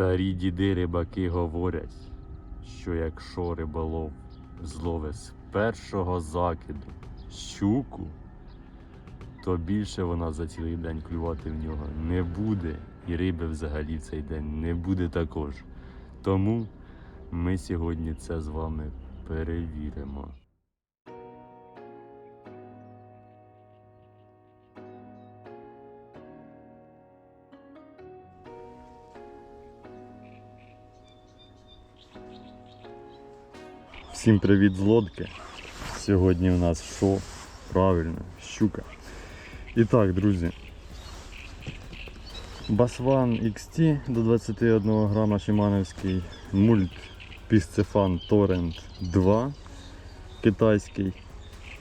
Старі діди рибаки говорять, що якщо риболов зловить з першого закиду щуку, то більше вона за цілий день клювати в нього не буде, і риби взагалі в цей день не буде також. Тому ми сьогодні це з вами перевіримо. Всім привіт з лодки. Сьогодні у нас що? Правильно, щука. І так, друзі. Басван XT до 21 грама Шимановський мульт Пісцефан Torrent 2 китайський.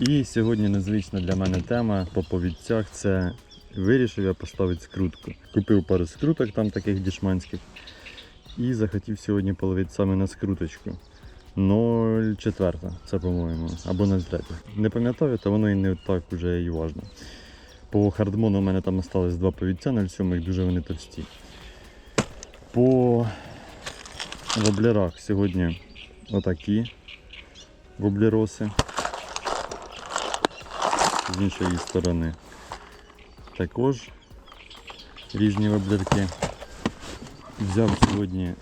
І сьогодні незвична для мене тема по повідцях це вирішив я поставити скрутку. Купив пару скруток там таких дішманських. І захотів сьогодні половити саме на скруточку. 0,4, це по-моєму, або 0,3. Не пам'ятаю, то воно і не так вже і важно. По хардмону у мене там осталось два повідця 0,7, дуже вони товсті. По воблерах сьогодні отакі воблероси. З іншої сторони також різні воблерки. Взяв сьогодні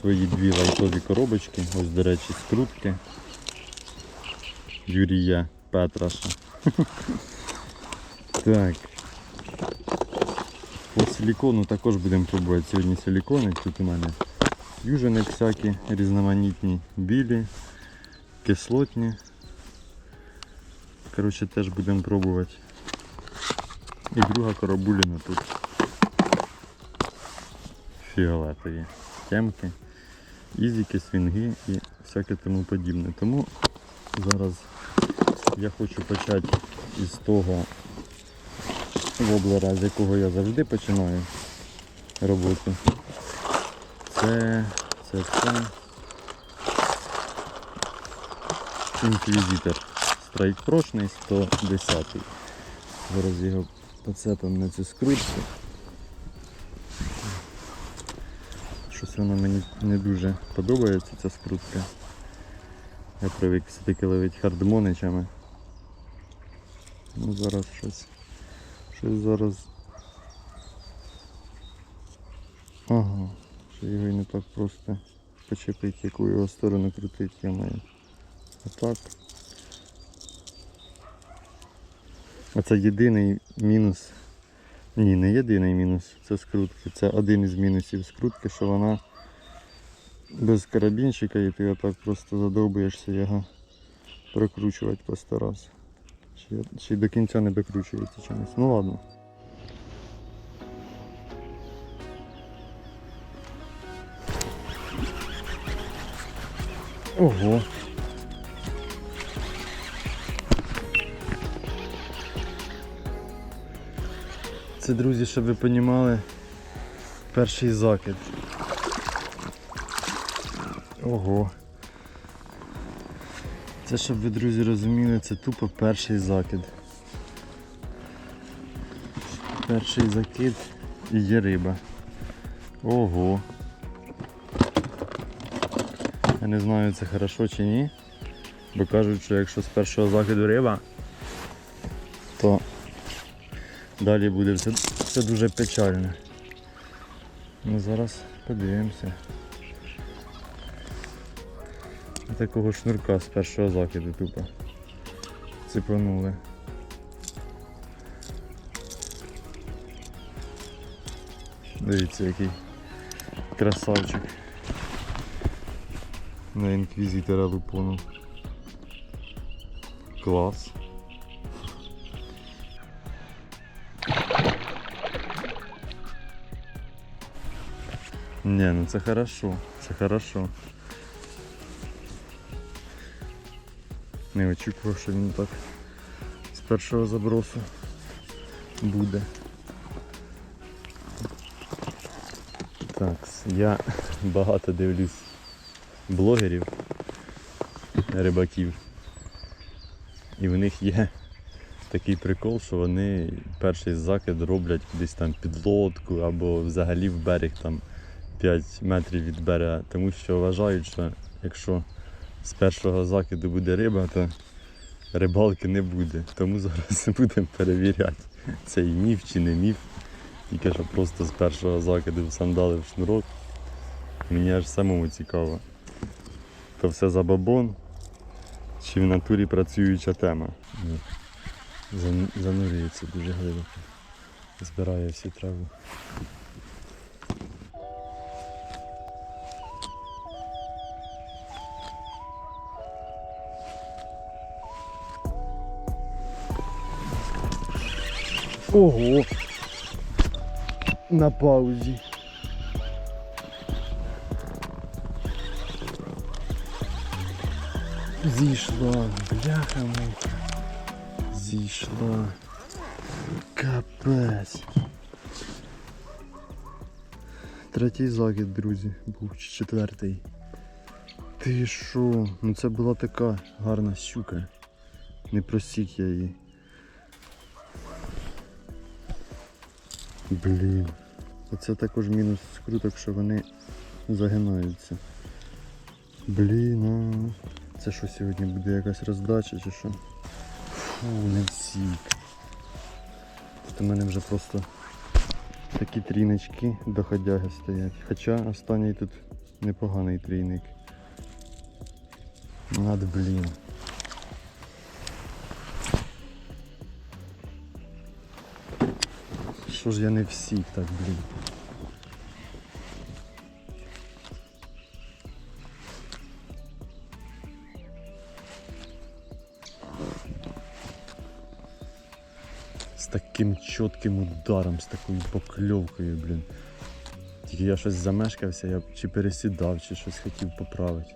свої дві лайтові коробочки. Ось, до речі, скрутки Юрія Петраша. Так. По силікону також будемо пробувати сьогодні силікони. Тут у мене южини всякі різноманітні, білі, кислотні. Коротше, теж будемо пробувати. І друга коробуліна тут. Фіолетові темки, ізіки, свінги і всяке тому подібне. Тому зараз я хочу почати із того воблера, з якого я завжди починаю роботу. Це, це, це інквізитор. Страйк прошний 110. Зараз його поцепимо на цю скрутку. Щось вона мені не дуже подобається, ця скрутка. Я привик все-таки ловити хардмоничами. Ну зараз щось. Щось зараз. Ага, що його і не так просто почепити, яку його сторону крутити я маю. Отак. Оце єдиний мінус. Ні, не єдиний мінус це скрутки. Це один із мінусів скрутки, що вона без карабінчика і ти отак просто задовбуєшся його прокручувати по сто раз. Чи, чи до кінця не докручується чимось. Ну ладно. Ого. Це, друзі, щоб ви розуміли, перший закид. Ого. Це щоб ви, друзі, розуміли, це тупо перший закид. Перший закид і є риба. Ого. Я не знаю, це хорошо чи ні. Бо кажуть, що якщо з першого закиду риба, то Далі буде все, все дуже печально. Ну зараз подивимося. Такого шнурка з першого закиду тупо цепанули. Дивіться який красавчик. На інквізитора випонув. Клас. Не, ну це хорошо, це хорошо. Не очікував, що він так з першого забросу буде. Так, я багато дивлюсь блогерів, рибаків. І в них є такий прикол, що вони перший закид роблять кудись там під лодку або взагалі в берег там 5 метрів від берега, тому що вважають, що якщо з першого закиду буде риба, то рибалки не буде. Тому зараз будемо перевіряти, цей міф чи не міф. Тільки що просто з першого закиду сандалив шнурок. Мені аж самому цікаво. То все за бабон, чи в натурі працююча тема. Занурюється дуже глибоко. Збирає всі траву. Ого! На паузі. Зійшла, бляха муха. Зійшла. Капець. Третій закид, друзі, був чи четвертий. Ти що? Ну це була така гарна щука. Не просік я її. Блін. Оце також мінус скруток, що вони загинаються. Блін, а це що сьогодні буде якась роздача чи що? Фу, не. Тут у мене вже просто такі трійнички доходяги стоять. Хоча останній тут непоганий трійник. Над блін. Що ж я не всіх так, блін. З таким чітким ударом, з такою покльовкою, блін. Тільки я щось замешкався, я чи пересідав, чи щось хотів поправити.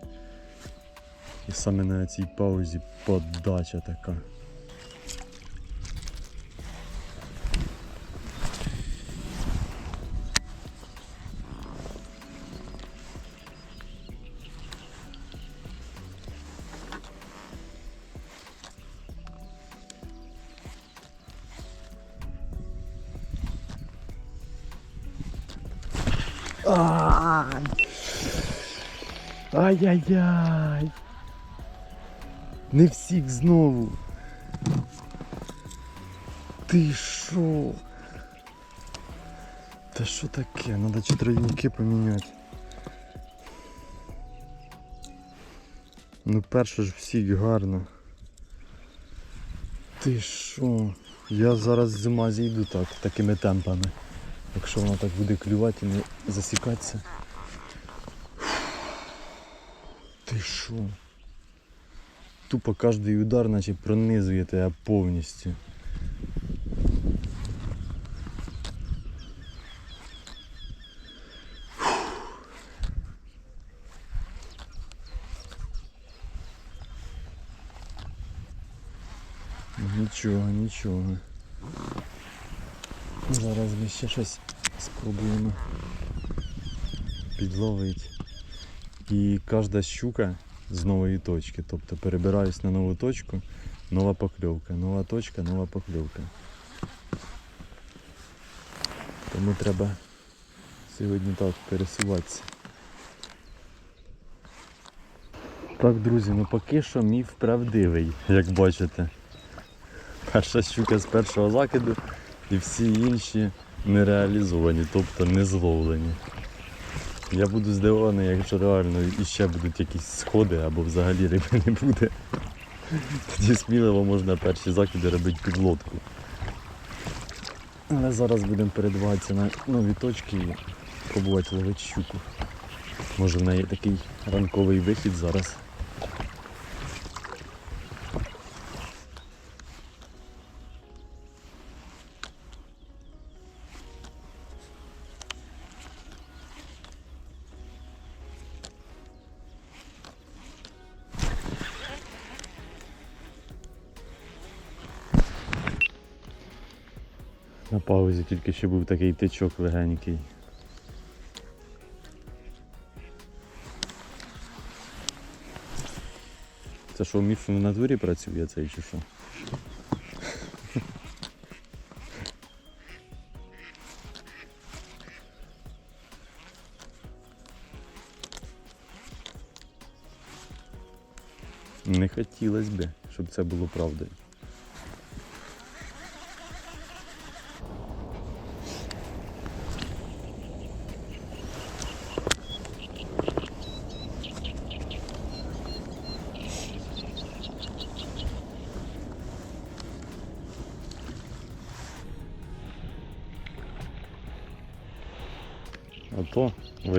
І саме на цій паузі подача така. Ай-яй-яй! Не всіх знову. Ти що? Та що таке? Надо чи тройники поміняти. Ну перше ж всіх гарно. Ти що? Я зараз з ума зійду так, такими темпами. Якщо вона так буде клювати і не засікатися. Ти що? Тупо кожний удар наче пронизує тебе повністю. Нічого, нічого. Зараз ми ще щось спробуємо підловити. І кожна щука з нової точки. Тобто перебираюсь на нову точку, нова покльовка, нова точка, нова покльовка. Тому треба сьогодні так пересуватися. Так, друзі, ну поки що міф правдивий, як бачите. Перша щука з першого закиду і всі інші не реалізовані, тобто не зловлені. Я буду здивований, якщо реально іще будуть якісь сходи або взагалі риби не буде. Тоді сміливо можна перші закиди робити під лодку. Але зараз будемо передаватися на нові точки і пробувати ловити щуку. Може в неї такий ранковий вихід зараз. На паузі тільки ще був такий тичок легенький. Це що, міф на дворі працює цей чи що? Не хотілося б, щоб це було правдою.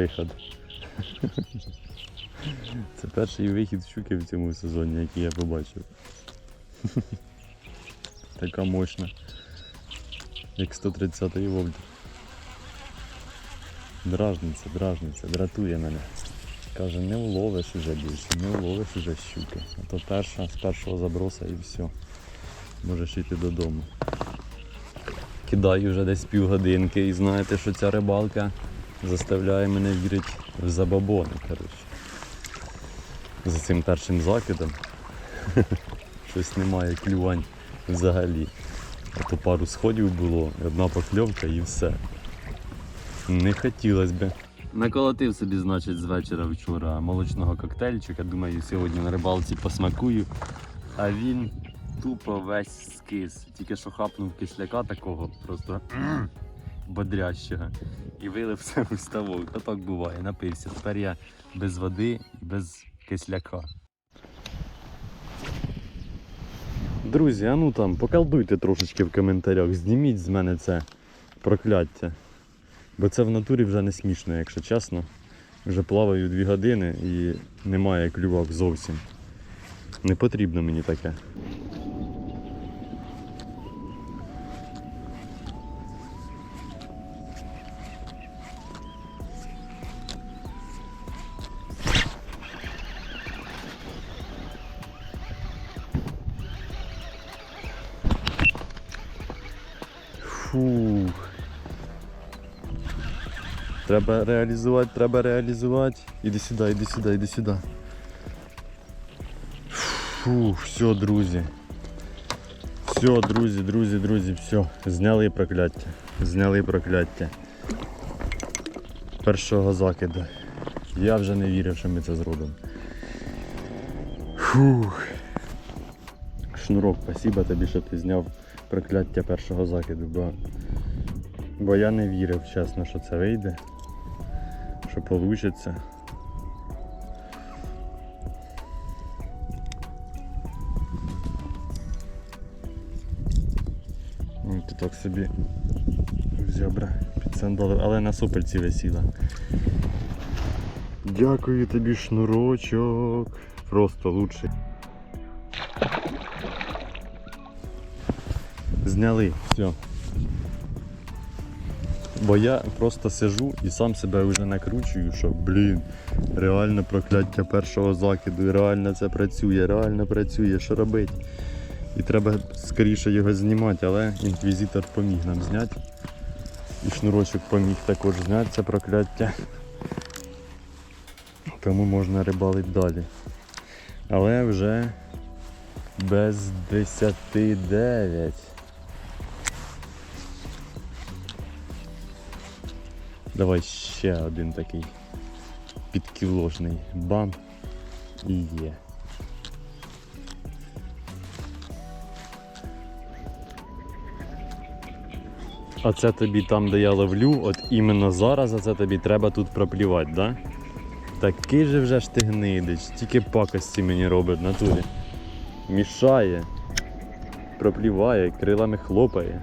Виход. Це перший вихід щуки в цьому сезоні, який я побачив. Така мощна. Як 130-й вольт. Дражниця, дражниця, дратує мене. Каже, не вловиш уже більше, не вловиш уже щуки. А то перша з першого заброса і все. Можеш йти додому. Кидаю вже десь півгодинки і знаєте, що ця рибалка заставляє мене вірити в забабони, коротше. За цим першим закидом щось немає клювань взагалі. А то пару сходів було, одна покльовка і все. Не хотілося б. Наколотив собі, значить, з вечора вчора молочного коктейльчика. Думаю, сьогодні на рибалці посмакую. А він тупо весь скис. Тільки що хапнув кисляка такого, просто бодрящого. І вилив все в ставок. Та так буває, напився. Тепер я без води і без кисляка. Друзі, а ну там, поколдуйте трошечки в коментарях, зніміть з мене це прокляття. Бо це в натурі вже не смішно, якщо чесно. Вже плаваю дві години і немає клювак зовсім. Не потрібно мені таке. Фух. Треба реалізувати, треба реалізувати. Іди сюди, іди сюди, іди сюди. Фух, все, друзі. Все, друзі, друзі, друзі, все. Зняли прокляття. Зняли прокляття. Першого закиду. Я вже не вірив, що ми це зробимо. Фух. Шнурок, спасибо тобі, що ти зняв прокляття першого закиду, бо, бо я не вірив, чесно, що це вийде, що вийде. Ой, Ти так собі зябра під сандали, але на супельці висіла. Дякую тобі, шнурочок. Просто лучший. Зняли, все. Бо я просто сижу і сам себе вже накручую, що блін, реально прокляття першого закиду, реально це працює, реально працює, що робити. І треба скоріше його знімати, але інквізитор поміг нам зняти. І шнурочок поміг також зняти це прокляття. Тому можна рибалити далі. Але вже без 10-9. Давай ще один такий підкіложний бам і є. А це тобі там, де я ловлю, от іменно зараз, а це тобі треба тут проплівати, да? Такий же вже ж ти гнидич, тільки пакості мені робить в натурі. Мішає, пропліває, крилами хлопає.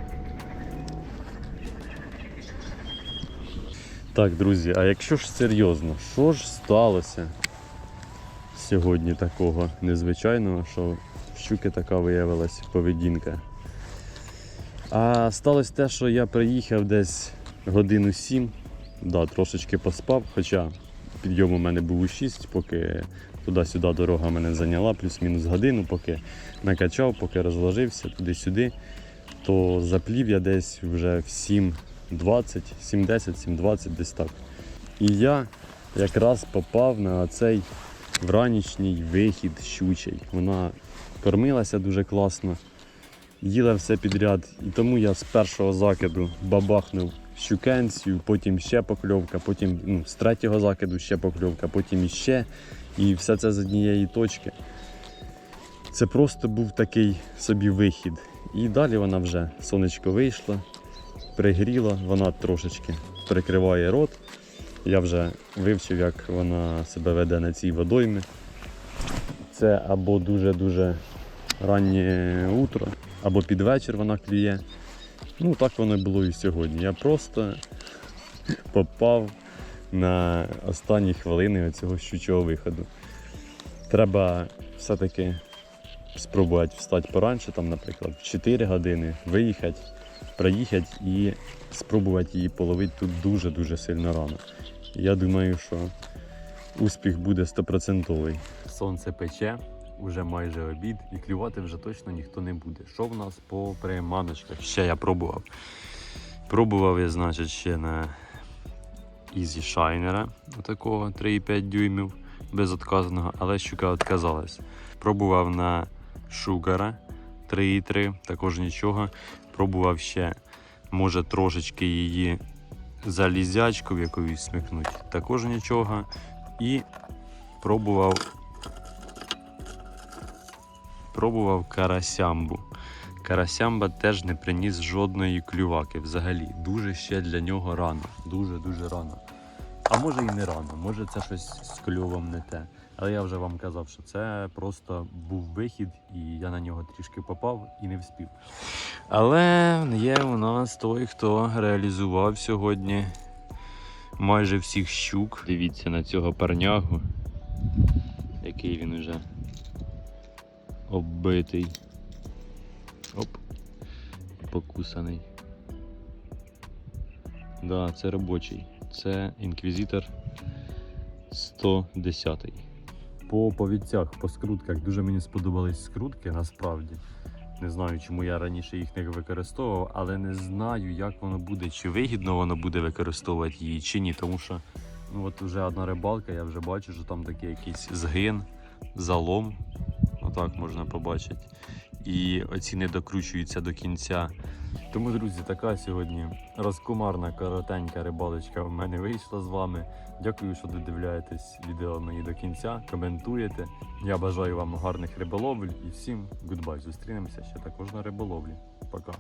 Так, друзі, а якщо ж серйозно, що ж сталося сьогодні такого незвичайного, що в щуки така виявилась поведінка? А сталося те, що я приїхав десь годину сім, да, трошечки поспав, хоча підйом у мене був у 6, поки туди-сюди дорога мене зайняла, плюс-мінус годину, поки накачав, поки розложився туди-сюди, то заплів я десь вже в 7.20, 7.10, 7.20 десь так. І я якраз попав на цей вранішній вихід щучий. Вона кормилася дуже класно їла все підряд. І тому я з першого закиду бабахнув щукенцію, потім ще покльовка, потім ну, з третього закиду ще покльовка, потім іще. І все це з однієї точки. Це просто був такий собі вихід. І далі вона вже сонечко вийшло, пригріла, вона трошечки прикриває рот. Я вже вивчив, як вона себе веде на цій водоймі. Це або дуже-дуже раннє утро, або під вечір вона клює. Ну, так воно було і сьогодні. Я просто попав на останні хвилини цього щучого виходу. Треба все-таки спробувати встати поранше, там, наприклад, в 4 години, виїхати, приїхати і спробувати її половити тут дуже-дуже сильно рано. Я думаю, що успіх буде стопроцентовий. Сонце пече, вже майже обід, і клювати вже точно ніхто не буде. Що в нас по приманочках? Ще я пробував. Пробував я, значить, ще на Easy Shiner, такого 3,5 дюймів безотказаного, але щука відказалась. Пробував на Шугара 3,3, також нічого. Пробував ще, може, трошечки її залізячку в якусь смикнути, також нічого. І пробував пробував карасямбу. Карасямба теж не приніс жодної клюваки взагалі. Дуже ще для нього рано. Дуже-дуже рано. А може і не рано, може це щось з кльовом не те. Але я вже вам казав, що це просто був вихід, і я на нього трішки попав і не вспів. Але є у нас той, хто реалізував сьогодні майже всіх щук. Дивіться на цього парнягу, який він уже оббитий. Оп. Покусаний. Да, це робочий. Це інквізитор 110. По повідцях, по скрутках дуже мені сподобались скрутки насправді. Не знаю, чому я раніше їх не використовував, але не знаю, як воно буде, чи вигідно воно буде використовувати її, чи ні. Тому що ну от вже одна рибалка, я вже бачу, що там такий якийсь згин, залом. Отак можна побачити. І оці не докручуються до кінця. Тому, друзі, така сьогодні розкумарна коротенька рибалочка в мене вийшла з вами. Дякую, що додивляєтесь відео мені до кінця, коментуєте. Я бажаю вам гарних риболовель і всім гудбай. Зустрінемося ще також на риболовлі. Пока.